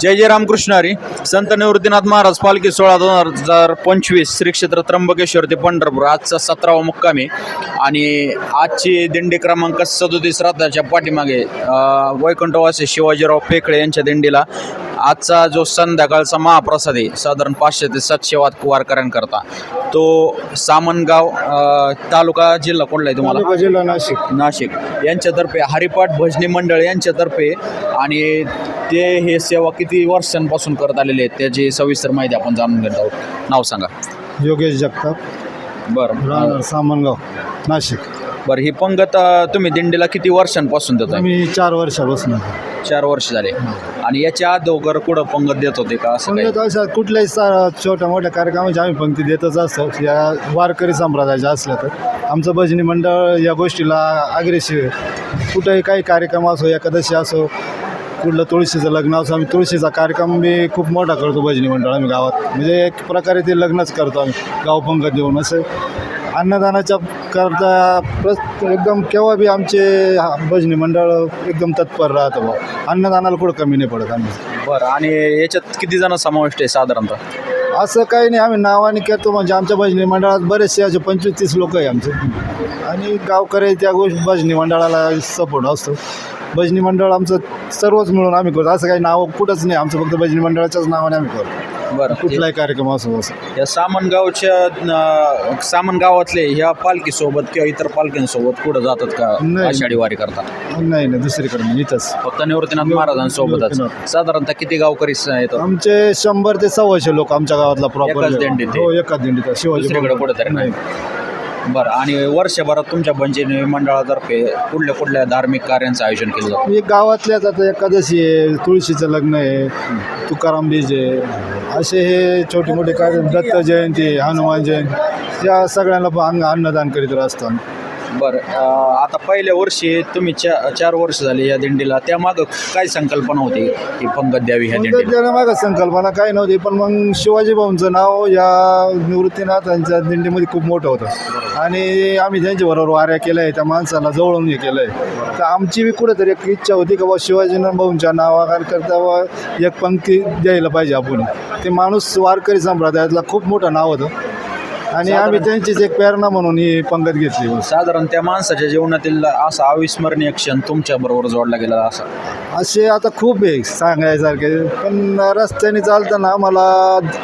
जय जय रामकृष्ण हरी. संत निवृत्तीनाथ महाराज पालखी सोळा दोन हजार पंचवीस श्री क्षेत्र त्र्यंबकेश्वर ते पंढरपूर. आजचा सतरावा मुक्काम. आहे आणि आजची दिंडी क्रमांक सदोतीस रथाच्या पाठीमागे वैकुंठवासी शिवाजीराव पेकळे यांच्या दिंडीला आजचा जो संध्याकाळचा महाप्रसाद आहे साधारण पाचशे ते सातशे वात वारकऱ्यांकरता तो सामनगाव तालुका जिल्हा कोणला आहे तुम्हाला? जिल्हा नाशिक. नाशिक. यांच्यातर्फे हरिपाठ भजनी मंडळ यांच्यातर्फे आणि ते हे सेवा किती वर्षांपासून करत आलेले आहेत त्याची सविस्तर माहिती आपण जाणून घेत आहोत. नाव सांगा. योगेश जगताप. बरं. राहणार सामनगाव नाशिक. बरं ही पंगत अं, तुम्ही दिंडीला किती वर्षांपासून देत आहे मी चार वर्षापासून चार वर्ष झाले. आणि याच्या अगोदर कुठं पंगत देत होते का असं काही? पंगत अशा कुठल्याही सा छोट्या मोठ्या कार्यक्रमाची आम्ही पंक्ती देतच असतो. या वारकरी संप्रदायाच्या असल्या तर. आमचं भजनी मंडळ या गोष्टीला अग्रेसिव्ह आहे. कुठेही काही कार्यक्रम असो एकादशी असो कुठलं तुळशीचं लग्न असो आम्ही तुळशीचा कार्यक्रम बी खूप मोठा करतो भजनी मंडळ आम्ही गावात. म्हणजे एक प्रकारे ते लग्नच करतो आम्ही गाव पंगत देऊन असं. अन्नदानाच्या करता प्रस एकदम केव्हा बी आमचे भजनी मंडळ एकदम तत्पर राहतं बा. अन्नदानाला कुठं कमी नाही पडत आम्ही. बरं आणि याच्यात किती जण समाविष्ट आहे साधारणतः? असं काही नाही आम्ही नावाने करतो म्हणजे आमच्या भजनी मंडळात बरेचसे असे पंचवीस तीस लोक आहे आमचे. आणि गावकरी त्या गोष्टी भजनी मंडळाला सपोर्ट असतो. भजनी मंडळ आमचं सर्वच मिळून आम्ही करतो. असं काही नाव कुठंच नाही. आमचं फक्त भजनी मंडळाच्याच नावाने आम्ही करतो. बरं कुठलाही कार्यक्रम असो असं. या सामनगावच्या अं, सामनगावातले ह्या पालखीसोबत किंवा इतर पालखींसोबत कुठं जातात का? नाही. आषाढी वारी करतात. नाही नाही. दुसरीकडे नाही. इथंच. फक्त निवृत्तीनाथ महाराजांसोबतच. निवृत्तीनाथ. साधारणतः किती गावकरी स- येतात आमचे शंभर ते सव्वाशे लोक आमच्या गावातला प्रॉपर एकाच दिंडीत ते? हो एकाच दिंडीत शिवाजी दुसरीकडे महाराज. कुठेतरी नाही. बरं आणि वर्षभरात तुमच्या बंजिनी मंडळातर्फे कुठल्या कुठल्या धार्मिक कार्यांचं आयोजन केलं जातं? मी गावातल्याच आता एकादशी आहे तुळशीचं लग्न आहे तुकाराम बीज आहे. असे हे छोटे मोठे कार्यक्रम दत्त जयंती हनुमान जयंती या सगळ्यांना पण अन्न अन्नदान करीत असतात बरं आता पहिल्या वर्षी तुम्ही चा चार वर्ष झाले या दिंडीला. त्यामागं काय संकल्पना होती ही पंगत द्यावी ह्या दिंडीला? मागं संकल्पना काही नव्हती पण मग शिवाजी भाऊंचं नाव या निवृत्तीनाथांच्या दिंडीमध्ये खूप मोठं होतं. आणि आम्ही त्यांच्याबरोबर वाऱ्या केल्या आहे त्या माणसाला जवळून हे केलं आहे तर आमची बी कुठेतरी एक इच्छा होती की बा शिवाजी भाऊंच्या नावाकरता बा एक पंक्ती द्यायला पाहिजे आपण. ते माणूस वारकरी संप्रदायातला खूप मोठं नाव होतं. आणि आम्ही त्यांचीच एक प्रेरणा म्हणून ही पंगत घेतली. साधारण त्या माणसाच्या जीवनातील असा अविस्मरणीय क्षण तुमच्या बरोबर जोडला गेला असा. असे आता खूप आहे सांगायसारखे पण रस्त्याने चालताना आम्हाला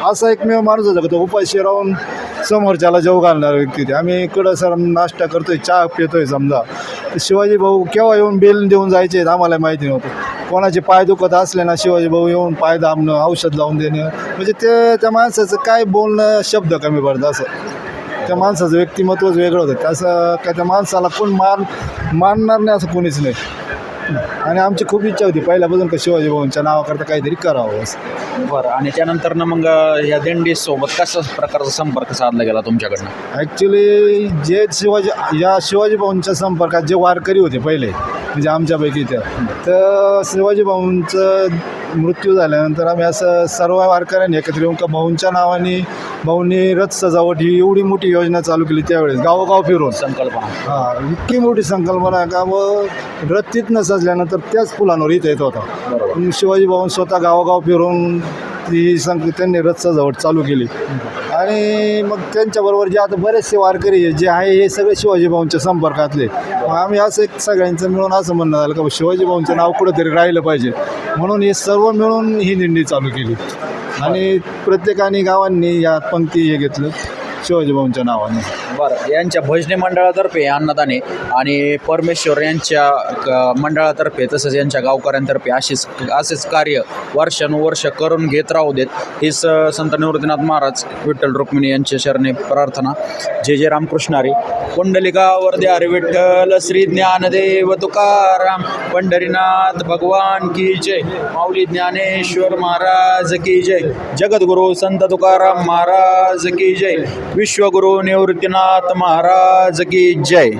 असा एकमेव माणूस होता तो उपाशी राहून समोरच्याला जेव घालणार व्यक्ती ते आम्ही इकडं सर नाश्ता करतोय चहा पितोय समजा. शिवाजी भाऊ केव्हा येऊन बेल देऊन जायचे आम्हाला माहिती नव्हतं. कोणाचे पाय दुखत असले ना शिवाजी भाऊ येऊन पाय दाबणं औषध लावून देणं म्हणजे ते त्या माणसाचं काय बोलणं शब्द कमी पडतं असं. त्या माणसाचं व्यक्तिमत्वच वेगळं होतं. तसं काय त्या माणसाला कोण मान मानणार नाही असं कोणीच नाही. आणि आमची खूप इच्छा होती पहिल्यापासून का शिवाजी भाऊंच्या नावाकरता काहीतरी करावं असं. बरं आणि त्यानंतर ना मग या दिंडी सोबत कशा प्रकारचा संपर्क साधला गेला तुमच्याकडनं? ॲक्च्युली जे शिवाजी या शिवाजी भाऊंच्या संपर्कात जे वारकरी होते पहिले म्हणजे आमच्यापैकी त्या तर शिवाजी भाऊंचं मृत्यू झाल्यानंतर आम्ही असं सर्व वारकऱ्यांनी एकत्र येऊन का भाऊंच्या नावाने भाऊंनी रथ सजावट ही एवढी मोठी योजना चालू केली त्यावेळेस. गावोगाव फिरून. संकल्पना. हा इतकी मोठी संकल्पना आहे का व रथ तिथनं सजल्यानंतर त्याच फुलांवर इथं येत होता. शिवाजी भाऊन स्वतः गावोगाव फिरून ती संक त्यांनी रथ सजावट चालू केली. आणि मग त्यांच्याबरोबर जे आता बरेचसे वारकरी जे आहे हे सगळे शिवाजी भाऊंच्या संपर्कातले. मग आम्ही असं एक सगळ्यांचं मिळून असं म्हणणं झालं का शिवाजी भाऊंचं नाव कुठंतरी राहिलं पाहिजे. म्हणून हे सर्व मिळून ही दिंडी चालू केली. आणि प्रत्येकाने गावांनी या पंक्ती हे घेतलं. शिवाजी भाऊंच्या नावाने. बरं. यांच्या भजनी मंडळातर्फे अन्नदाने आणि परमेश्वर यांच्या क- मंडळातर्फे तसंच यांच्या गावकऱ्यांतर्फे असेच असेच कार्य वर्षानुवर्ष करून घेत राहू देत हीच संत निवृत्तीनाथ महाराज विठ्ठल रुक्मिणी यांच्या शरणे प्रार्थना. जय जय रामकृष्णारी कुंडलिकावर द्या रे विठ्ठल श्री ज्ञानदेव तुकाराम पंढरीनाथ भगवान की जय. माऊली ज्ञानेश्वर महाराज की जय. जगद्गुरु संत तुकाराम महाराज की जय. विश्वगुरु निवृत्तीनाथ महाराज की जय.